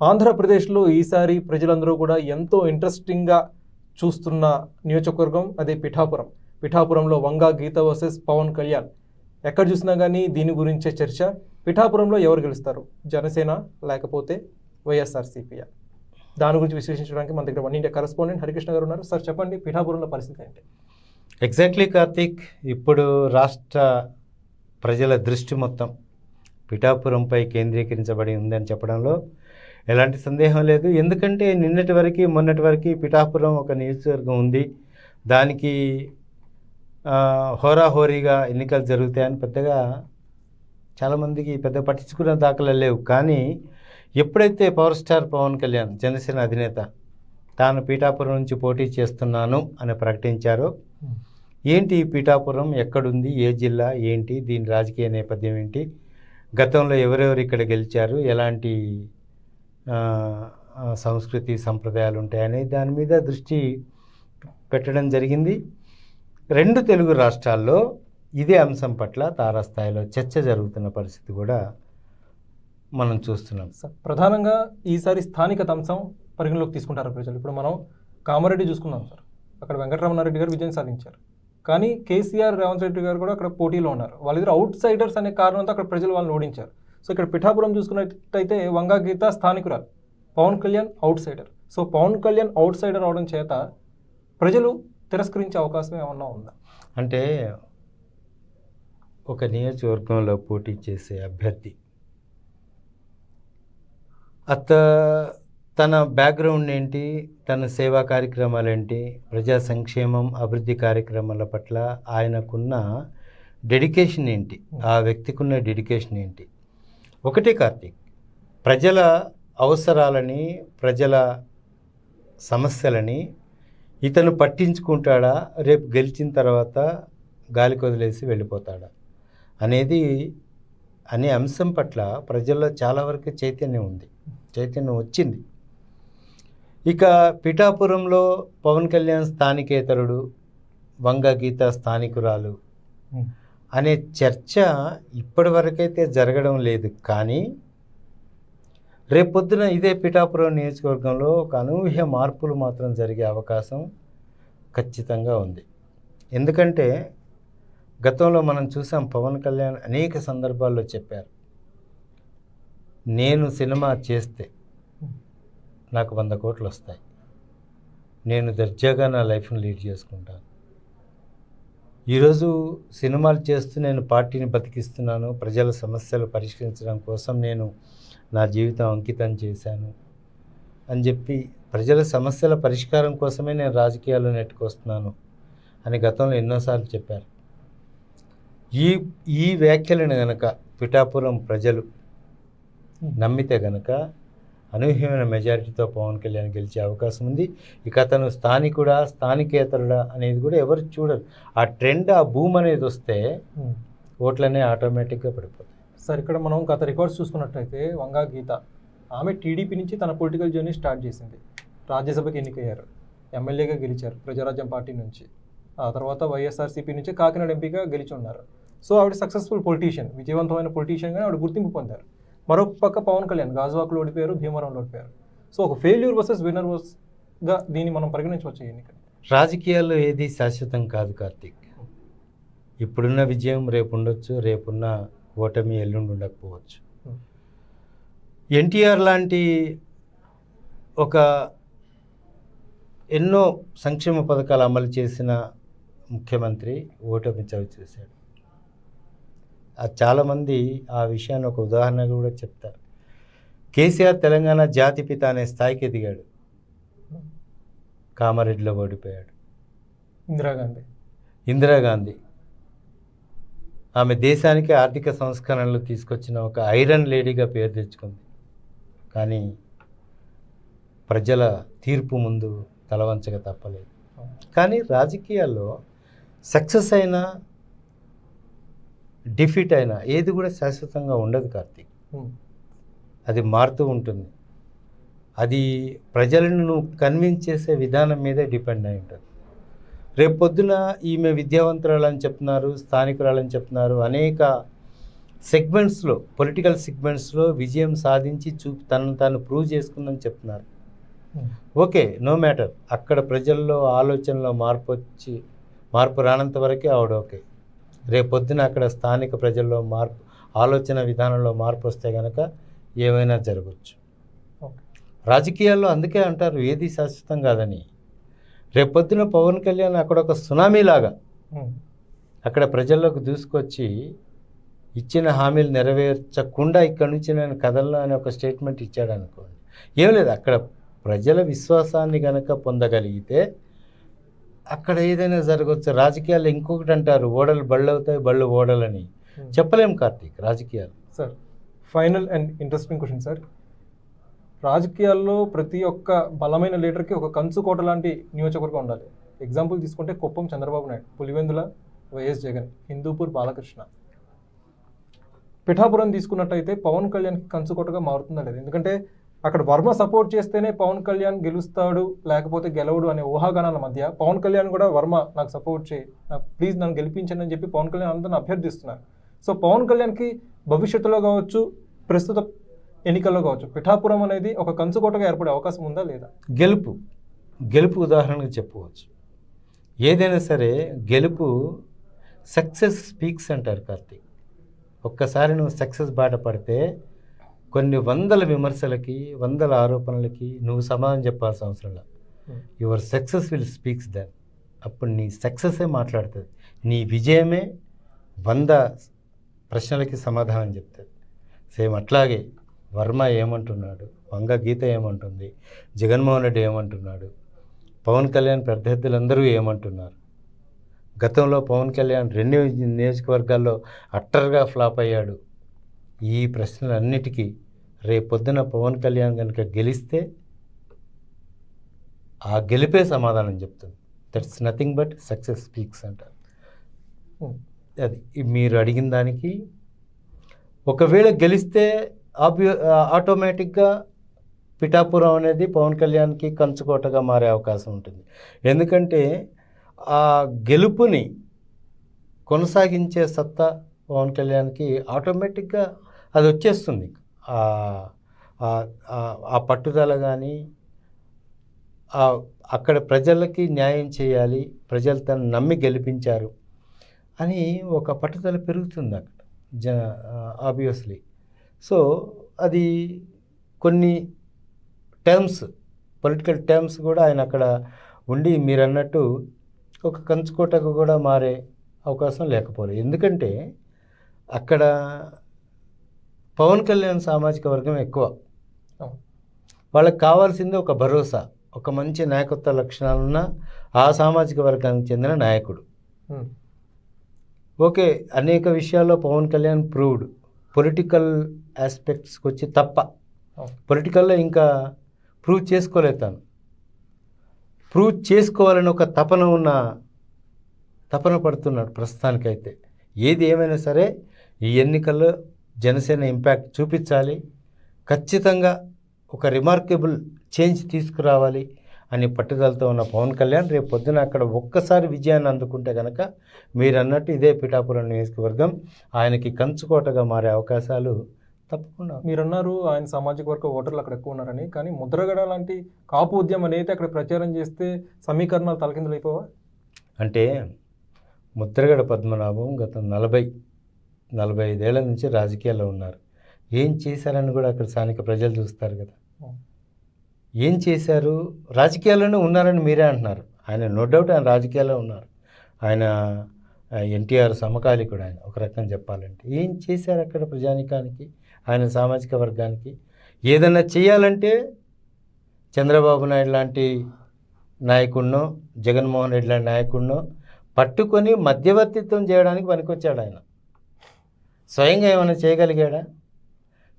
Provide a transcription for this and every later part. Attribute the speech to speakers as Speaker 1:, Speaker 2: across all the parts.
Speaker 1: ఆంధ్రప్రదేశ్లో ఈసారి ప్రజలందరూ కూడా ఎంతో ఇంట్రెస్టింగ్గా చూస్తున్న నియోజకవర్గం అదే పిఠాపురం. పిఠాపురంలో వంగా గీత వర్సెస్ పవన్ కళ్యాణ్. ఎక్కడ చూసినా కానీ దీని గురించే చర్చ. పిఠాపురంలో ఎవరు గెలుస్తారు? జనసేన లేకపోతే వైఎస్ఆర్సీపీఆ దాని గురించి విశ్లేషించడానికి మన దగ్గర వన్ ఇండియా కరెస్పాండెంట్ హరికృష్ణ గారు ఉన్నారు. సార్ చెప్పండి పిఠాపురంలో పరిస్థితి ఏంటి?
Speaker 2: ఎగ్జాక్ట్లీ కార్తీక్. ఇప్పుడు రాష్ట్ర ప్రజల దృష్టి మొత్తం పిఠాపురంపై కేంద్రీకరించబడి ఉందని చెప్పడంలో ఎలాంటి సందేహం లేదు. ఎందుకంటే నిన్నటి వరకు మొన్నటి వరకు పిఠాపురం ఒక నియోజకవర్గం ఉంది. దానికి హోరాహోరీగా ఎన్నికలు జరుగుతాయని పెద్దగా చాలామందికి పెద్ద పట్టించుకున్న దాఖలు లేవు. కానీ ఎప్పుడైతే పవర్ స్టార్ పవన్ కళ్యాణ్ జనసేన అధినేత తాను పీఠాపురం నుంచి పోటీ చేస్తున్నాను అని ప్రకటించారో ఏంటి పీఠాపురం? ఎక్కడుంది? ఏ జిల్లా? ఏంటి? దీని రాజకీయ నేపథ్యం ఏంటి? గతంలో ఎవరెవరు ఇక్కడ గెలిచారు? ఎలాంటి సంస్కృతి సంప్రదాయాలు ఉంటాయనే దాని మీద దృష్టి పెట్టడం జరిగింది. రెండు తెలుగు రాష్ట్రాల్లో ఇదే అంశం పట్ల తారాస్థాయిలో చర్చ జరుగుతున్న పరిస్థితి కూడా మనం చూస్తున్నాం.
Speaker 1: సార్ ప్రధానంగా ఈసారి స్థానికత అంశం పరిగణలోకి తీసుకుంటారు ప్రజలు? ఇప్పుడు మనం కామారెడ్డి చూసుకున్నాం సార్. అక్కడ వెంకటరమణారెడ్డి గారు విజయం సాధించారు. కానీ కేసీఆర్ రేవంత్ రెడ్డి గారు కూడా అక్కడ పోటీలో ఉన్నారు. వాళ్ళిద్దరు అవుట్ సైడర్స్ అనే కారణంతో అక్కడ ప్రజలు వాళ్ళని ఓడించారు. సో ఇక్కడ పిఠాపురం చూసుకున్నట్టయితే Vanga Geetha స్థానికురాలు Pawan Kalyan outsider so Pawan Kalyan outsider అవడం చేత ప్రజలు తిరస్కరించే అవకాశం ఏమన్నా ఉందా?
Speaker 2: అంటే ఒక నియోజకవర్గంలో పోటీ చేసే అభ్యర్థి అత తన బ్యాక్గ్రౌండ్ ఏంటి తన సేవా కార్యక్రమాలు ఏంటి ప్రజా సంక్షేమం అభివృద్ధి కార్యక్రమాల పట్ల ఆయనకున్న డెడికేషన్ ఏంటి ఆ వ్యక్తికి ఉన్న డెడికేషన్ ఏంటి? ఒకటే కార్తీక్. ప్రజల అవసరాలని ప్రజల సమస్యలని ఇతను పట్టించుకుంటాడా? రేపు గెలిచిన తర్వాత గాలికి వదిలేసి వెళ్ళిపోతాడా? అనేది అనే అంశం పట్ల ప్రజల్లో చాలా వరకు చైతన్యం ఉంది. చైతన్యం వచ్చింది. ఇక పిఠాపురంలో పవన్ కళ్యాణ్ స్థానికేతరుడు వంగ గీత స్థానికురాలు. అనే చర్చ ఇప్పటి వరకైతే జరగడం లేదు. కానీ రేపొద్దున ఇదే పిఠాపురం నియోజకవర్గంలో ఒక అనూహ్య మార్పులు మాత్రం జరిగే అవకాశం ఖచ్చితంగా ఉంది. ఎందుకంటే గతంలో మనం చూసాం పవన్ కళ్యాణ్ అనేక సందర్భాల్లో చెప్పారు నేను సినిమా చేస్తే నాకు వంద కోట్లు వస్తాయి. నేను దర్జాగా నా లైఫ్ని లీడ్ చేసుకుంటాను. ఈరోజు సినిమాలు చేస్తూ నేను పార్టీని బతికిస్తున్నాను ప్రజల సమస్యలు పరిష్కరించడం కోసం నేను నా జీవితం అంకితం చేశాను అని చెప్పి ప్రజల సమస్యల పరిష్కారం కోసమే నేను రాజకీయాల్లో నెట్టుకొస్తున్నాను అని గతంలో ఎన్నోసార్లు చెప్పారు. ఈ ఈ వ్యాఖ్యలను గనక పిఠాపురం ప్రజలు నమ్మితే గనక అనూహ్యమైన మెజారిటీతో పవన్ కళ్యాణ్ గెలిచే అవకాశం ఉంది. ఇక అతను స్థానికుడా స్థానికేతరుడా అనేది కూడా ఎవరు చూడరు. ఆ ట్రెండ్ ఆ భూమి అనేది వస్తే ఓట్లనే ఆటోమేటిక్గా పడిపోతాయి.
Speaker 1: సార్ ఇక్కడ మనం గత రికార్డ్స్ చూసుకున్నట్టయితే వంగా గీత. ఆమె టీడీపీ నుంచి తన పొలిటికల్ జర్నీ స్టార్ట్ చేసింది. రాజ్యసభకి ఎన్నికయ్యారు. ఎమ్మెల్యేగా గెలిచారు ప్రజారాజ్యం పార్టీ నుంచి. ఆ తర్వాత వైఎస్ఆర్సీపీ నుంచి కాకినాడ ఎంపీగా గెలిచి ఉన్నారు. సో ఆవిడ సక్సెస్ఫుల్ పొలిటీషియన్ విజయవంతమైన పొలిటీషియన్గా ఆవిడ గుర్తింపు పొందారు. మరొక పక్క పవన్ కళ్యాణ్ గాజువాకులో ఓడిపోయారు భీమవరంలో ఓడిపోయారు. సో ఒక ఫెయిల్యూర్ వర్సెస్ విన్నర్గా దీన్ని మనం పరిగణించవచ్చు ఎన్నిక
Speaker 2: రాజకీయాల్లో ఏది శాశ్వతం కాదు కార్తీక్. ఇప్పుడున్న విజయం రేపు ఉండొచ్చు రేపున్న ఓటమి ఎల్లుండి ఉండకపోవచ్చు. ఎన్టీఆర్ లాంటి ఒక ఎన్నో సంక్షేమ పథకాలు అమలు చేసిన ముఖ్యమంత్రి ఓటమి చవి చేశాడు చాలామంది ఆ విషయాన్ని ఒక ఉదాహరణగా కూడా చెప్తారు. కేసీఆర్ తెలంగాణ జాతిపిత అనే స్థాయికి ఎదిగాడు. కామారెడ్డిలో ఓడిపోయాడు.
Speaker 1: ఇందిరాగాంధీ.
Speaker 2: ఇందిరాగాంధీ. ఆమె దేశానికి ఆర్థిక సంస్కరణలు తీసుకొచ్చిన ఒక ఐరన్ లేడీగా పేరు తెచ్చుకుంది. కానీ ప్రజల తీర్పు ముందు తలవంచక తప్పలేదు. కానీ రాజకీయాల్లో సక్సెస్ అయినా డిఫీట్ అయినా ఏది కూడా శాశ్వతంగా ఉండదు కార్తీక్. అది మారుతూ ఉంటుంది. అది ప్రజలను నువ్వు కన్విన్స్ చేసే విధానం మీదే డిపెండ్ అయి ఉంటుంది. రేపు పొద్దున ఈమె విద్యావంతురాలని చెప్తున్నారు స్థానికురాలని చెప్తున్నారు. అనేక సెగ్మెంట్స్లో పొలిటికల్ సెగ్మెంట్స్లో విజయం సాధించి చూ తనను తాను ప్రూవ్ చేసుకుందని చెప్తున్నారు. Okay no matter. అక్కడ ప్రజల్లో ఆలోచనలో మార్పు వచ్చి మార్పు రానంత వరకే ఆవిడ ఓకే. రేపొద్దున అక్కడ స్థానిక ప్రజల్లో మార్పు ఆలోచన విధానంలో మార్పు వస్తే కనుక ఏమైనా జరగచ్చు. రాజకీయాల్లో అందుకే అంటారు ఏది శాశ్వతం కాదని. రేపొద్దున పవన్ కళ్యాణ్ అక్కడ ఒక సునామీ లాగా
Speaker 1: ఉమ్.
Speaker 2: అక్కడ ప్రజల్లోకి దూసుకొచ్చి ఇచ్చిన హామీలు నెరవేర్చకుండా ఇక్కడ నుంచి నేను కదలను అనే ఒక స్టేట్మెంట్ ఇచ్చాడు అనుకోండి ఏం లేదు అక్కడ ప్రజల విశ్వాసాన్ని గనక పొందగలిగితే అక్కడ ఏదైనా జరగవచ్చు రాజకీయాలు ఇంకొకటి అంటారు ఓడలు బళ్ళు అవుతాయి బళ్ళు ఓడలని.
Speaker 1: ఉమ్.
Speaker 2: చెప్పలేం కార్తీక్ రాజకీయాలు.
Speaker 1: Sir final and interesting question sir. రాజకీయాల్లో ప్రతి ఒక్క బలమైన లీడర్కి ఒక కంచు కోట లాంటి నియోజకవర్గం ఉండాలి. ఎగ్జాంపుల్ తీసుకుంటే కుప్పం చంద్రబాబు నాయుడు పులివెందుల వైఎస్ జగన్ హిందూపూర్ బాలకృష్ణ. పిఠాపురం తీసుకున్నట్టయితే పవన్ కళ్యాణ్కి కంచుకోటగా మారుతుందా లేదు? ఎందుకంటే అక్కడ వర్మ సపోర్ట్ చేస్తేనే పవన్ కళ్యాణ్ గెలుస్తాడు లేకపోతే గెలవడు అనే ఊహాగానాల మధ్య పవన్ కళ్యాణ్ కూడా వర్మ నాకు సపోర్ట్ చేయి ప్లీజ్ నన్ను గెలిపించండి అని చెప్పి పవన్ కళ్యాణ్ అందరిని అభ్యర్థిస్తున్నారు. సో పవన్ కళ్యాణ్కి భవిష్యత్తులో కావచ్చు ప్రస్తుత ఎన్నికల్లో కావచ్చు పిఠాపురం అనేది ఒక కంచుకోటగా ఏర్పడే అవకాశం ఉందా లేదా?
Speaker 2: గెలుపు గెలుపు ఉదాహరణకు చెప్పుకోవచ్చు. ఏదైనా సరే గెలుపు సక్సెస్ స్పీక్స్ అంటారు కార్తీక్. ఒక్కసారి నువ్వు సక్సెస్ బాట పడితే కొన్ని వందల విమర్శలకి వందల ఆరోపణలకి నువ్వు సమాధానం చెప్పాల్సిన అవసరం లేదు. Your success will speaks then అప్పుడు నీ సక్సెసే మాట్లాడుతుంది. నీ విజయమే వంద ప్రశ్నలకి సమాధానం చెప్తుంది. సేమ్ అట్లాగే వర్మ ఏమంటున్నాడు? వంగ గీత ఏమంటుంది? జగన్మోహన్ రెడ్డి ఏమంటున్నాడు? పవన్ కళ్యాణ్ ప్రత్యర్థులందరూ ఏమంటున్నారు? గతంలో పవన్ కళ్యాణ్ రెండు నియోజకవర్గాల్లో అట్టర్గా ఫ్లాప్ అయ్యాడు. ఈ ప్రశ్నలన్నిటికీ రేపొద్దున పవన్ కళ్యాణ్ కనుక గెలిస్తే ఆ గెలిపే సమాధానం చెప్తుంది. That's nothing but success speaks అంటారు. అది మీరు అడిగిన దానికి ఒకవేళ గెలిస్తే ఆబ్యు ఆటోమేటిక్గా పిఠాపురం అనేది పవన్ కళ్యాణ్కి కంచుకోటగా మారే అవకాశం ఉంటుంది. ఎందుకంటే ఆ గెలుపుని కొనసాగించే సత్తా పవన్ కళ్యాణ్కి ఆటోమేటిక్గా అది వచ్చేస్తుంది ఆ- ఆ పట్టుదల కానీ అక్కడ ప్రజలకి న్యాయం చేయాలి ప్రజలు తను నమ్మి గెలిపించారు అని ఒక పట్టుదల పెరుగుతుంది అక్కడ జ ఆబ్వియస్లీ సో అది కొన్ని టర్మ్స్ పొలిటికల్ టర్మ్స్ కూడా ఆయన అక్కడ ఉండి మీరు అన్నట్టు ఒక కంచుకోటకు కూడా మారే అవకాశం లేకపోలేదు. ఎందుకంటే అక్కడ పవన్ కళ్యాణ్ సామాజిక వర్గం ఎక్కువ. వాళ్ళకి కావాల్సింది ఒక భరోసా ఒక మంచి నాయకత్వ లక్షణాలున్న ఆ సామాజిక వర్గానికి చెందిన నాయకుడు. ఓకే అనేక విషయాల్లో పవన్ కళ్యాణ్ ప్రూవ్డ్ పొలిటికల్ ఆస్పెక్ట్స్కి వచ్చి తప్ప. పొలిటికల్లో ఇంకా ప్రూవ్ చేసుకోలేదు తను ప్రూవ్ చేసుకోవాలని ఒక తపన ఉన్న తపన పడుతున్నాడు ప్రస్తుతానికైతే ఏది ఏమైనా సరే ఈ ఎన్నికల్లో జనసేన ఇంపాక్ట్ చూపించాలి. ఖచ్చితంగా ఒక రిమార్కబుల్ చేంజ్ తీసుకురావాలి అని పట్టుదలతో ఉన్న పవన్ కళ్యాణ్ రేపు పొద్దున అక్కడ ఒక్కసారి విజయాన్ని అందుకుంటే కనుక మీరు అన్నట్టు ఇదే పిఠాపురం నియోజకవర్గం ఆయనకి కంచుకోటగా మారే అవకాశాలు తప్పకుండా.
Speaker 1: మీరన్నారు ఆయన సామాజిక వర్గ ఓటర్లు అక్కడ ఎక్కువ ఉన్నారని. కానీ ముద్రగడ లాంటి కాపు ఉద్యమం అనేది అక్కడ ప్రచారం చేస్తే సమీకరణాలు తలకిందులైపోవా
Speaker 2: అంటే ముద్రగడ పద్మనాభం గత నలభై నలభై ఐదేళ్ళ నుంచి రాజకీయాల్లో ఉన్నారు. ఏం చేశారని కూడా అక్కడ స్థానిక ప్రజలు చూస్తారు కదా. ఏం చేశారు? రాజకీయాల్లోనే ఉన్నారని మీరే అంటున్నారు. ఆయన నో డౌట్ ఆయన రాజకీయాల్లో ఉన్నారు. ఆయన ఎన్టీఆర్ సమకాలికుడు ఆయన ఒక రకం చెప్పాలంటే. ఏం చేశారు అక్కడ ప్రజానికానికి ఆయన సామాజిక వర్గానికి? ఏదైనా చేయాలంటే చంద్రబాబు నాయుడు లాంటి నాయకుడినో జగన్మోహన్ రెడ్డి లాంటి నాయకుడినో పట్టుకొని మధ్యవర్తిత్వం చేయడానికి పనికొచ్చాడు ఆయన. స్వయంగా ఏమైనా చేయగలిగాడా?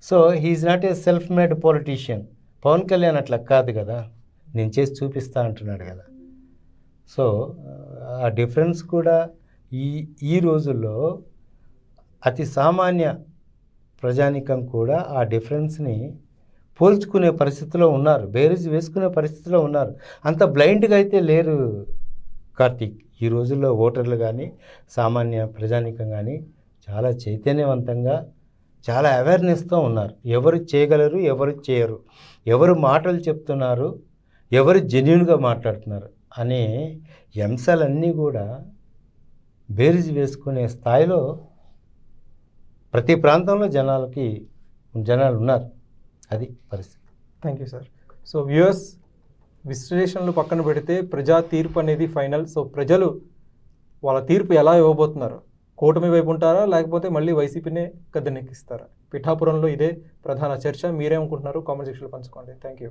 Speaker 2: So he's not a self made politician Pawan Kalyan అట్లా కాదు కదా. నేను చేసి చూపిస్తా అంటున్నాడు కదా. సో ఆ డిఫరెన్స్ కూడా ఈ ఈ రోజుల్లో అతి సామాన్య ప్రజానికం కూడా ఆ డిఫరెన్స్ని పోల్చుకునే పరిస్థితిలో ఉన్నారు. బేరీజ్ వేసుకునే పరిస్థితిలో ఉన్నారు. అంత బ్లైండ్గా అయితే లేరు కార్తీక్. ఈ రోజుల్లో ఓటర్లు కానీ సామాన్య ప్రజానికం కానీ చాలా చైతన్యవంతంగా చాలా అవేర్నెస్తో ఉన్నారు. ఎవరు చేయగలరు ఎవరు చేయరు. ఎవరు మాటలు చెప్తున్నారు ఎవరు జెన్యున్గా మాట్లాడుతున్నారు అనే అంశాలన్నీ కూడా బేరీజ్ వేసుకునే స్థాయిలో ప్రతి ప్రాంతంలో జనాలకి జనాలు ఉన్నారు అది పరిస్థితి.
Speaker 1: Thank you sir so viewers విశ్లేషణలు పక్కన పెడితే ప్రజా తీర్పు అనేది ఫైనల్ సో ప్రజలు వాళ్ళ తీర్పు ఎలా ఇవ్వబోతున్నారు కూటమి వైపు ఉంటారా? లేకపోతే మళ్ళీ వైసీపీనే గద్దెనెక్కిస్తారా? పిఠాపురంలో ఇదే ప్రధాన చర్చ. మీరేమనుకుంటున్నారు కామెంట్ సెక్షన్లో పంచుకోండి. Thank you